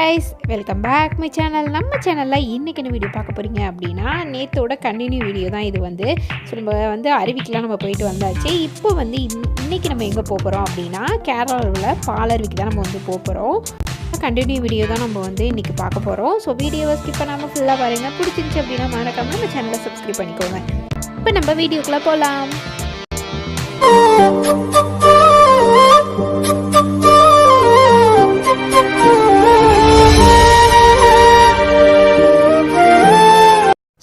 Guys welcome back my channel நம்ம சேனலில் இன்றைக்கி என்ன வீடியோ பார்க்க போகிறீங்க அப்படின்னா நேத்தோட கண்டினியூ வீடியோ தான் இது வந்து. ஸோ நம்ம வந்து அருவிக்கெலாம் நம்ம போயிட்டு வந்தாச்சு. இப்போ வந்து இன் இன்றைக்கி நம்ம எங்கே போகிறோம் அப்படின்னா கேரளாவில் பாலருவிக்கு தான் நம்ம வந்து போகிறோம் கண்டினியூ வீடியோ தான் நம்ம வந்து இன்றைக்கி பார்க்க போகிறோம் ஸோ வீடியோவை ஸ்கிப் பண்ணாமல் ஃபுல்லாக பாருங்கள் பிடிச்சிருந்துச்சு அப்படின்னா மறக்காமல் நம்ம சேனலை சப்ஸ்கிரைப் பண்ணிக்கோங்க. இப்போ நம்ம வீடியோக்குள்ளே போகலாம்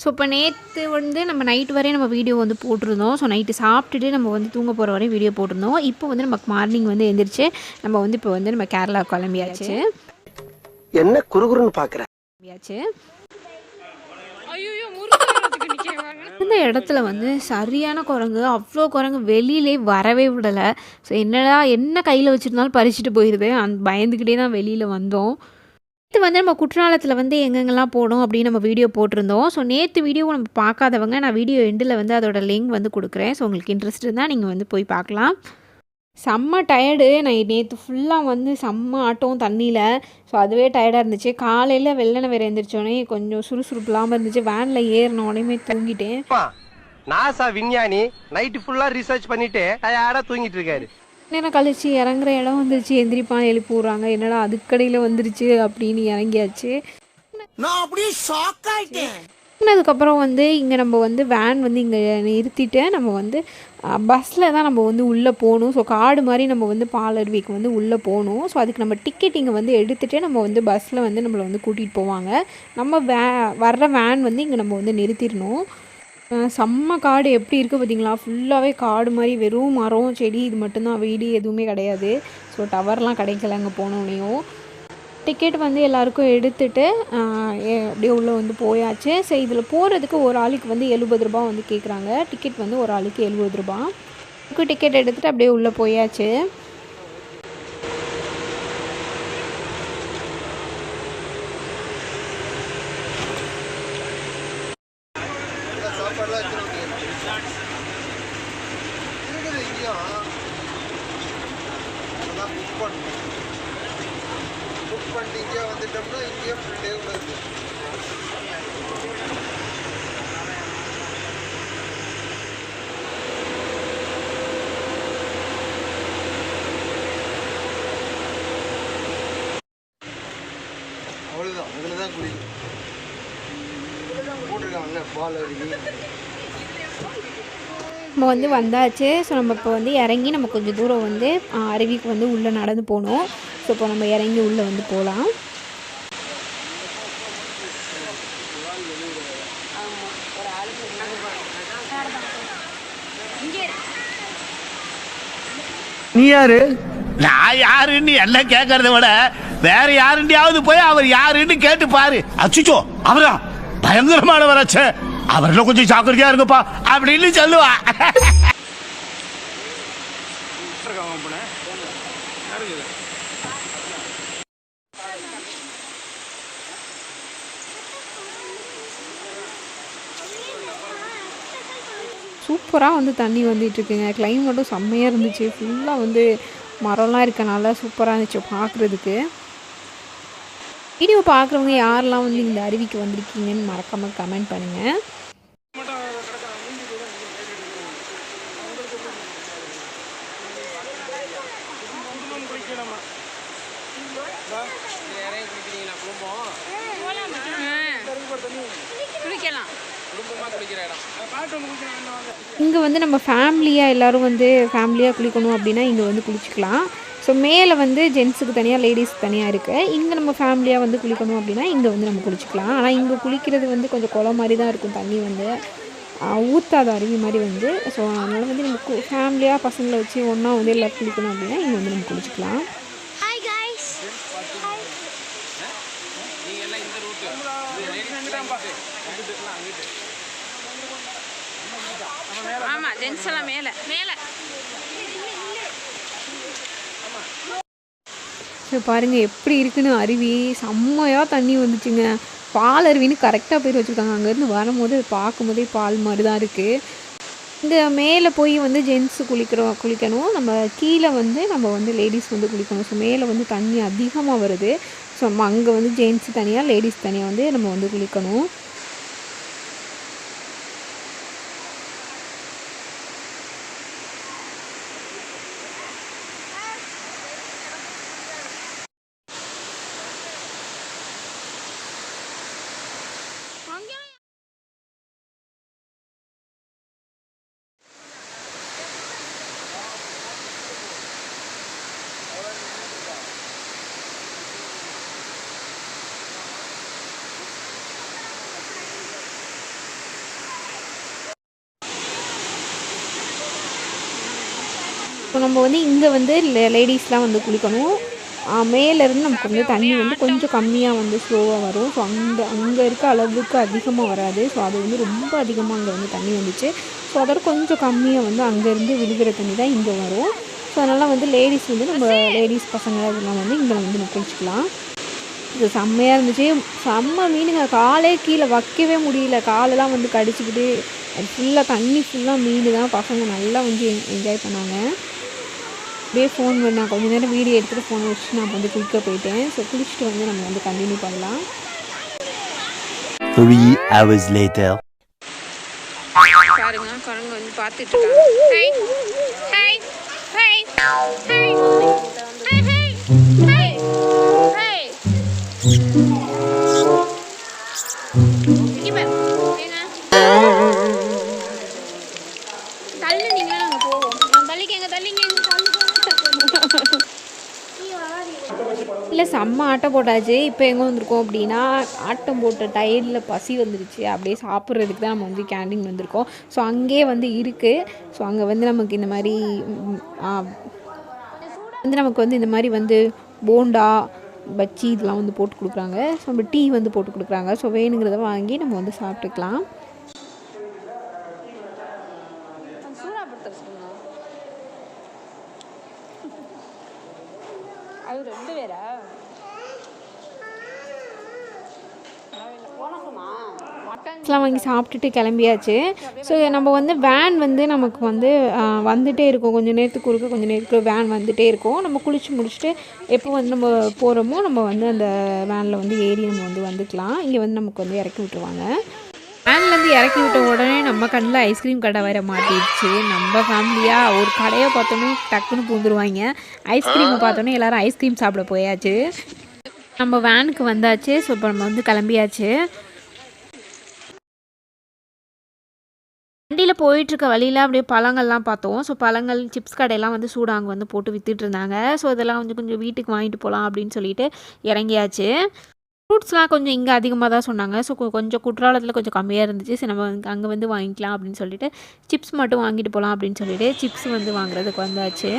ஸோ இப்போ நேற்று வந்து நம்ம நைட் வரையும் நம்ம வீடியோ வந்து போட்டிருந்தோம். ஸோ நைட்டு சாப்பிட்டுட்டு நம்ம வந்து தூங்க போகிற வரையும் வீடியோ போட்டிருந்தோம். இப்போ வந்து நமக்கு மார்னிங் வந்து எந்திரிச்சு நம்ம வந்து இப்போ வந்து நம்ம கேரளா கிளம்பியாச்சு. என்ன குறுகுறுன்னு பாக்குற? கிளம்பியாச்சு. இந்த இடத்துல வந்து சரியான குரங்கு அவ்வளோ குரங்கு வெளியிலே வரவே விடலை. ஸோ என்னடா என்ன கையில் வச்சுருந்தாலும் பறிச்சுட்டு போயிடுது அந்த பயந்துக்கிட்டே தான் வெளியில் வந்தோம். நேற்று வந்து நம்ம குற்றாலத்தில் வந்து எங்கெங்கெல்லாம் போடும் அப்படின்னு நம்ம வீடியோ போட்டிருந்தோம். ஸோ நேற்று வீடியோ நம்ம பார்க்காதவங்க நான் வீடியோ எண்டில் வந்து அதோட லிங்க் வந்து கொடுக்குறேன். ஸோ உங்களுக்கு இன்ட்ரெஸ்ட் இருந்தால் நீங்கள் வந்து போய் பார்க்கலாம். செம்ம டயர்டு நான் நேற்று ஃபுல்லாக வந்து செம்ம ஆட்டம் தண்ணியில். ஸோ அதுவே டயர்டாக இருந்துச்சு. காலையில் வெள்ளனை வேறு எழுந்திரிச்சோடனே கொஞ்சம் சுறுசுறுப்பு இல்லாமல் இருந்துச்சு வேனில் ஏறின உடனே தூங்கிட்டேன். நாசா விஞ்ஞானி நைட்டு ஃபுல்லாக ரிசர்ச் பண்ணிட்டு டயர்டா தூங்கிட்டு இருக்காரு. நேரம் கழிச்சு இறங்குற இடம் வந்துருச்சு. எந்திரிப்பான் எழுப்பி விட்றாங்க என்னடா அதுக்கடையில் வந்துருச்சு அப்படின்னு இறங்கியாச்சு. நான் அப்படியே ஷாக் ஆயிட்டேன். அதுக்கப்புறம் வந்து இங்கே நம்ம வந்து வேன் வந்து இங்கே நிறுத்திட்டு நம்ம வந்து பஸ்ஸில் தான் நம்ம வந்து உள்ளே போகணும். ஸோ காடு மாதிரி நம்ம வந்து பாலருவிக்கு வந்து உள்ளே போகணும். ஸோ அதுக்கு நம்ம டிக்கெட் இங்கே வந்து எடுத்துகிட்டு நம்ம வந்து பஸ்ஸில் வந்து நம்மளை வந்து கூட்டிகிட்டு போவாங்க. நம்ம வே வர்ற வேன் வந்து இங்கே நம்ம வந்து நிறுத்திடணும். செம்ம காடு எப்படி இருக்குது பார்த்தீங்களா? ஃபுல்லாகவே காடு மாதிரி வெறும் மரம் செடி இது மட்டும்தான். வீடு எதுவுமே கிடையாது. ஸோ டவர்லாம் கிடைக்கல அங்கே போனோடனையும் டிக்கெட் வந்து எல்லாருக்கும் எடுத்துட்டு ஏ- அப்படியே உள்ளே வந்து போயாச்சு. சரி இதில் போகிறதுக்கு ஒரு ஆளுக்கு வந்து எழுபது ரூபா வந்து கேட்குறாங்க டிக்கெட் வந்து ஒரு ஆளுக்கு எழுபது ரூபா டிக்கெட் எடுத்துகிட்டு அப்படியே உள்ளே போயாச்சு. புக் பண்ணிட்டு இங்கே வந்துட்டோம்னா இங்கேயே ஃபுல் டே உள்ளது அவ்வளோதான் அதில் தான் குளிக்கும் போட்டிருக்காங்கல்ல பால் அருவி நம்ம வந்து வந்தாச்சு. ஸோ நம்ம இப்போ வந்து இறங்கி நம்ம கொஞ்சம் தூரம் வந்து அருவிக்கு வந்து உள்ளே நடந்து போகணும். ஸோ இப்போ நம்ம இறங்கி உள்ளே வந்து போகலாம். நீ யாரு? நான் யாருன்னு என்ன கேட்கறத விட வேற யாருண்டியாவது போய் அவர் யாருன்னு கேட்டு பாரு. அச்சுச்சோ அவரா? பயங்கரமானவராச்சே அவர்ல கொஞ்சம் ஜாக்கிரதையா இருங்கப்பா அப்படின்னு சொல்லுவா. சூப்பராக வந்து தண்ணி வந்துட்டு இருக்குங்க கிளைமேட்டும் செம்மையாக இருந்துச்சு. ஃபுல்லாக வந்து மரம்லாம் இருக்கனால சூப்பராக இருந்துச்சு பார்க்குறதுக்கு. வீடியோ பார்க்குறவங்க யாரெல்லாம் வந்து இந்த அருவிக்கு வந்திருக்கீங்கன்னு மறக்காமல் கமெண்ட் பண்ணுங்கள் இங்கே வந்து நம்ம ஃபேமிலியாக எல்லோரும் வந்து ஃபேமிலியாக குளிக்கணும் அப்படின்னா இங்கே வந்து குளிச்சுக்கலாம். ஸோ மேலே வந்து ஜென்ஸுக்கு தனியாக லேடிஸ் தனியாக இருக்குது இங்கே நம்ம ஃபேமிலியாக வந்து குளிக்கணும் அப்படின்னா இங்கே வந்து நம்ம குளிச்சுக்கலாம். ஆனால் இங்கே குளிக்கிறது வந்து கொஞ்சம் குளம் மாதிரி தான் இருக்கும் தண்ணி வந்து. ஊத்தாத அருவி மாதிரி வந்து ஸோ அதனால் வந்து நம்ம ஃபேமிலியாக பசங்களை வச்சு ஒன்றா வந்து எல்லோரும் குளிக்கணும் அப்படின்னா இங்கே வந்து நம்ம குளிச்சுக்கலாம். ஆமா ஜென்ஸ் எல்லாம் மேல மேல. ஸோ பாருங்கள் எப்படி இருக்குன்னு அருவி. செம்மையாக தண்ணி வந்துச்சுங்க. பால் அருவின்னு கரெக்டாக பேர் வச்சுருக்காங்க. அங்கேருந்து வரும்போது பார்க்கும்போதே பால் மாதிரி தான் இருக்குது இந்த மேலே போய் வந்து ஜென்ஸு குளிக்கிறோம் குளிக்கணும். நம்ம கீழே வந்து நம்ம வந்து லேடிஸ் வந்து குளிக்கணும். ஸோ மேலே வந்து தண்ணி அதிகமாக வருது. ஸோ நம்ம அங்கே வந்து ஜென்ஸ் தனியாக லேடிஸ் தனியாக வந்து நம்ம வந்து குளிக்கணும். இப்போ நம்ம வந்து இங்கே வந்து லேடிஸ்லாம் வந்து குளிக்கணும். மேலேருந்து நமக்கு வந்து தண்ணி வந்து கொஞ்சம் கம்மியாக வந்து ஸ்லோவாக வரும். ஸோ அங்கே அங்கே இருக்க அளவுக்கு அதிகமாக வராது. ஸோ அது வந்து ரொம்ப அதிகமாக அங்கே வந்து தண்ணி வந்துச்சு. ஸோ அதோட கொஞ்சம் கம்மியாக வந்து அங்கேருந்து விழுகிற தண்ணி தான் இங்கே வரும். ஸோ அதனால் வந்து லேடிஸ் வந்து நம்ம லேடிஸ் பசங்க இதெல்லாம் வந்து இங்கே வந்து நம்ம இது செம்மையாக இருந்துச்சு. செம்ம மீனுங்க. காலே கீழே வைக்கவே முடியல. காலெல்லாம் வந்து கடிச்சிக்கிட்டு ஃபுல்லாக தண்ணி ஃபுல்லாக மீன் தான் பசங்க நல்லா வந்து என்ஜாய் பண்ணாங்க. அப்படியே ஃபோன் பண்ண கொஞ்ச நேரம் வீடியோ எடுத்துகிட்டு ஃபோனை வச்சுட்டு நான் வந்து குளிக்க போயிட்டேன். ஸோ குளிச்சுட்டு வந்து நம்ம வந்து கண்டினியூ பண்ணலாம். Three hours later. பாருங்க குரங்கு வந்து பார்த்துட்டு இருக்காங்க. இல்லை செம்ம ஆட்டம் போட்டாச்சு. இப்போ எங்கே வந்திருக்கோம் அப்படின்னா ஆட்டம் போட்ட டயர்டில் பசி வந்துருச்சு. அப்படியே சாப்பிட்றதுக்கு தான் நம்ம வந்து கேண்டீன் வந்திருக்கோம். ஸோ அங்கேயே வந்து இருக்குது ஸோ அங்கே வந்து நமக்கு இந்த மாதிரி வந்து நமக்கு வந்து இந்த மாதிரி வந்து போண்டா பச்சி இதெல்லாம் வந்து போட்டு கொடுக்குறாங்க. ஸோ நம்ம டீ வந்து போட்டு கொடுக்குறாங்க. ஸோ வேணுங்கிறத வாங்கி நம்ம வந்து சாப்பிட்டுக்கலாம் சூடாப்படுத்த சொல்லுங்க அது ரெண்டு பேரா ஸ்நாக்ஸ்லாம் வாங்கி சாப்பிட்டுட்டு கிளம்பியாச்சு. ஸோ நம்ம வந்து வேன் வந்து நமக்கு வந்து வந்துகிட்டே இருக்கும். கொஞ்சம் நேரத்துக்கு ஒருக்க கொஞ்சம் நேரத்துக்கு வேன் வந்துகிட்டே இருக்கும். நம்ம குளிச்சு முடிச்சுட்டு எப்போ வந்து நம்ம போகிறோமோ நம்ம வந்து அந்த வேனில் வந்து ஏறி நம்ம வந்து வந்துக்கலாம். இங்கே வந்து நமக்கு வந்து இறக்கி விட்டுருவாங்க. வேன்லேருந்து இறக்கி விட்ட உடனே நம்ம கண்ணில் ஐஸ்கிரீம் கடை வர மாட்டிடுச்சு. நம்ம ஃபேமிலியாக ஒரு கடையை பார்த்தோன்னே டக்குன்னு பூந்துருவாங்க. ஐஸ்கிரீமை பார்த்தோன்னே எல்லாரும் ஐஸ்கிரீம் சாப்பிட போயாச்சு. நம்ம வேனுக்கு வந்தாச்சு. ஸோ இப்போ நம்ம வந்து கிளம்பியாச்சு. வண்டியில் போயிட்டுருக்க வழியில் அப்படியே பழங்கள்லாம் பார்த்தோம். ஸோ பழங்கள் சிப்ஸ் கடையெல்லாம் வந்து சூடாங்க வந்து போட்டு விற்றுட்டு இருந்தாங்க ஸோ இதெல்லாம் வந்து கொஞ்சம் வீட்டுக்கு வாங்கிட்டு போகலாம் அப்படின்னு சொல்லிட்டு இறங்கியாச்சு. ஃப்ரூட்ஸ்லாம் கொஞ்சம் இங்கே அதிகமாக தான் சொன்னாங்க. ஸோ கொஞ்சம் குற்றாலத்தில் கொஞ்சம் கம்மியாக இருந்துச்சு. சரி நம்ம அங்கே வந்து வாங்கிக்கலாம் அப்படின்னு சொல்லிட்டு சிப்ஸ் மட்டும் வாங்கிட்டு போகலாம் அப்படின்னு சொல்லிட்டு சிப்ஸ் வந்து வாங்குறதுக்கு வந்தாச்சு.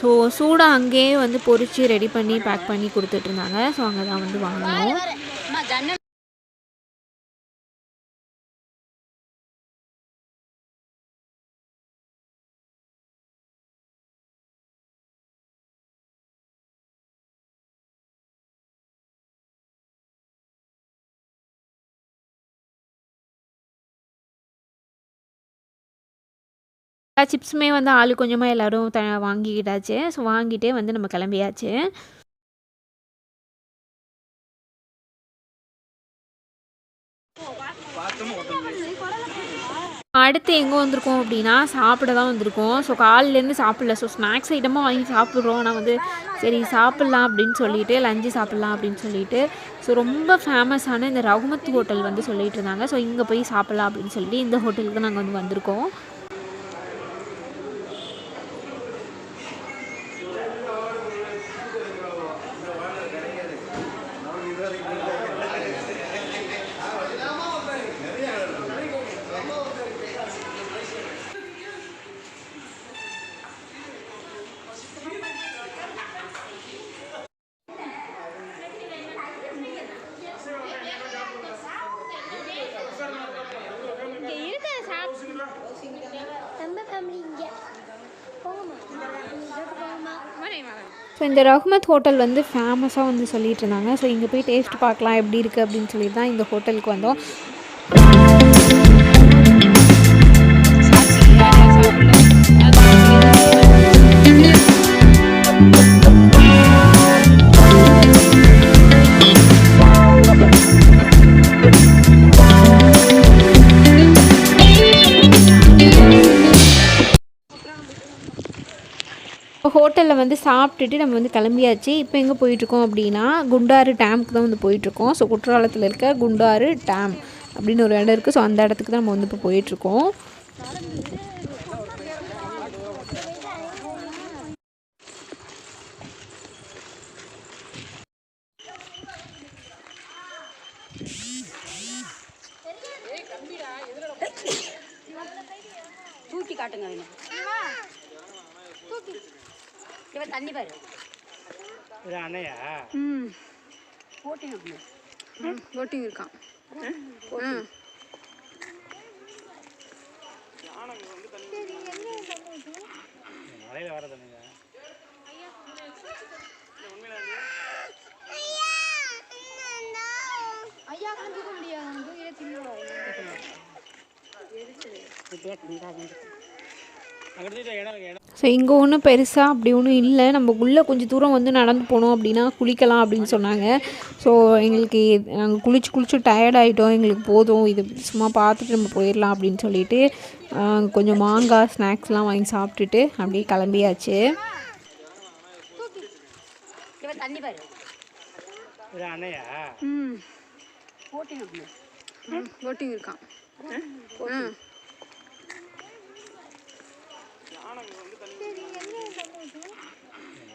ஸோ சூடாக அங்கேயே வந்து பொறிச்சு ரெடி பண்ணி பேக் பண்ணி கொடுத்துட்ருந்தாங்க ஸோ அங்கே தான் வந்து வாங்கினோம். எல்லா சிப்ஸுமே வந்து ஆளு கொஞ்சமாக எல்லோரும் த வாங்கிக்கிட்டாச்சு. ஸோ வாங்கிட்டே வந்து நம்ம கிளம்பியாச்சு. அடுத்து எங்கே வந்திருக்கோம் அப்படின்னா சாப்பிட தான் வந்திருக்கோம். ஸோ காலிலேருந்து சாப்பிடல. ஸோ ஸ்நாக்ஸ் ஐட்டமாக வாங்கி சாப்பிட்றோம். ஆனால் வந்து சரி சாப்பிட்லாம் அப்படின்னு சொல்லிட்டு லஞ்சு சாப்பிட்லாம் அப்படின்னு சொல்லிட்டு ஸோ ரொம்ப ஃபேமஸான இந்த ரகுமத் ஹோட்டல் வந்து சொல்லிட்டு இருந்தாங்க. ஸோ இங்கே போய் சாப்பிட்லாம் அப்படின்னு சொல்லிட்டு இந்த ஹோட்டலுக்கு நாங்கள் வந்து வந்திருக்கோம். இந்த ரஹ்மத் ஹோட்டல் வந்து ஃபேமஸாக வந்து சொல்லிட்டு இருந்தாங்க. ஸோ இங்கே போய் டேஸ்ட் பார்க்கலாம் எப்படி இருக்குது அப்படின்னு சொல்லி தான் இந்த ஹோட்டலுக்கு வந்தோம். வந்து சாப்பிட்டுட்டு நம்ம வந்து கிளம்பியாச்சு. இப்போ எங்கே போயிட்டுருக்கோம் அப்படின்னா குண்டாறு டேமுக்கு தான் வந்து போயிட்டுருக்கோம். ஸோ குற்றாலத்தில் இருக்க குண்டாறு டேம் அப்படின்னு ஒரு இடம் இருக்குது ஸோ அந்த இடத்துக்கு தான் நம்ம வந்து இப்போ போயிட்டுருக்கோம். தூக்கி காட்டுங்க அவனை இவன் தண்ணி பாரு. ம். போட்டிங் இருக்கான் ம் ஐயா கண்டுக்க முடியாது ஸோ இங்கே ஒன்றும் பெருசாக அப்படி ஒன்றும் இல்லை. நம்ம உள்ளே கொஞ்சம் தூரம் வந்து நடந்து போனோம் அப்படின்னா குளிக்கலாம் அப்படின்னு சொன்னாங்க. ஸோ எங்களுக்கு நாங்கள் குளிச்சு குளிச்சு டயர்ட் ஆகிட்டோம் எங்களுக்கு போதும். இது சும்மா பார்த்துட்டு நம்ம போயிடலாம் அப்படின்னு சொல்லிட்டு கொஞ்சம் மாங்காய் ஸ்நாக்ஸ்லாம் வாங்கி சாப்பிட்டுட்டு அப்படியே கிளம்பியாச்சு. இவன் தண்ணி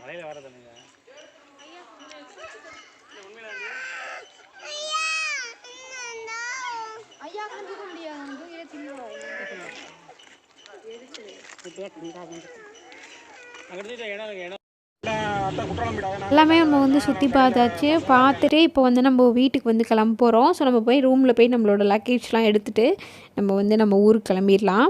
பாரு ம் போட்டிங் அவனை போட்டிங் இருக்கான் ம் ஐயா கண்டுக்க முடியாது எல்லாமே நம்ம வந்து சுற்றி பார்த்தாச்சு. பார்த்துட்டு இப்போ வந்து நம்ம வீட்டுக்கு வந்து கிளம்ப போகிறோம் ஸோ நம்ம போய் ரூமில் போய் நம்மளோட லக்கேஜ்லாம் எடுத்துகிட்டு நம்ம வந்து நம்ம ஊருக்கு கிளம்பிடலாம்.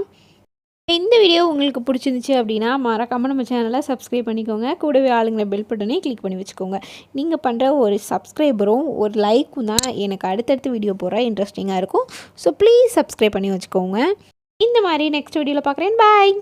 இந்த வீடியோ உங்களுக்கு பிடிச்சிருந்துச்சி அப்படின்னா மறக்காமல் நம்ம சேனலை சப்ஸ்கிரைப் பண்ணிக்கோங்க. கூடவே ஆளுங்களை பெல் பட்டனே கிளிக் பண்ணி வச்சுக்கோங்க. நீங்கள் பண்ணுற ஒரு சப்ஸ்கிரைபரும் ஒரு லைக்கும் தான் எனக்கு அடுத்தடுத்து வீடியோ போகிற இன்ட்ரெஸ்டிங்காக இருக்கும். ஸோ ப்ளீஸ் சப்ஸ்கிரைப் பண்ணி வச்சுக்கோங்க. இந்த மாதிரி நெக்ஸ்ட் வீடியோவில் பார்க்குறேன். பாய்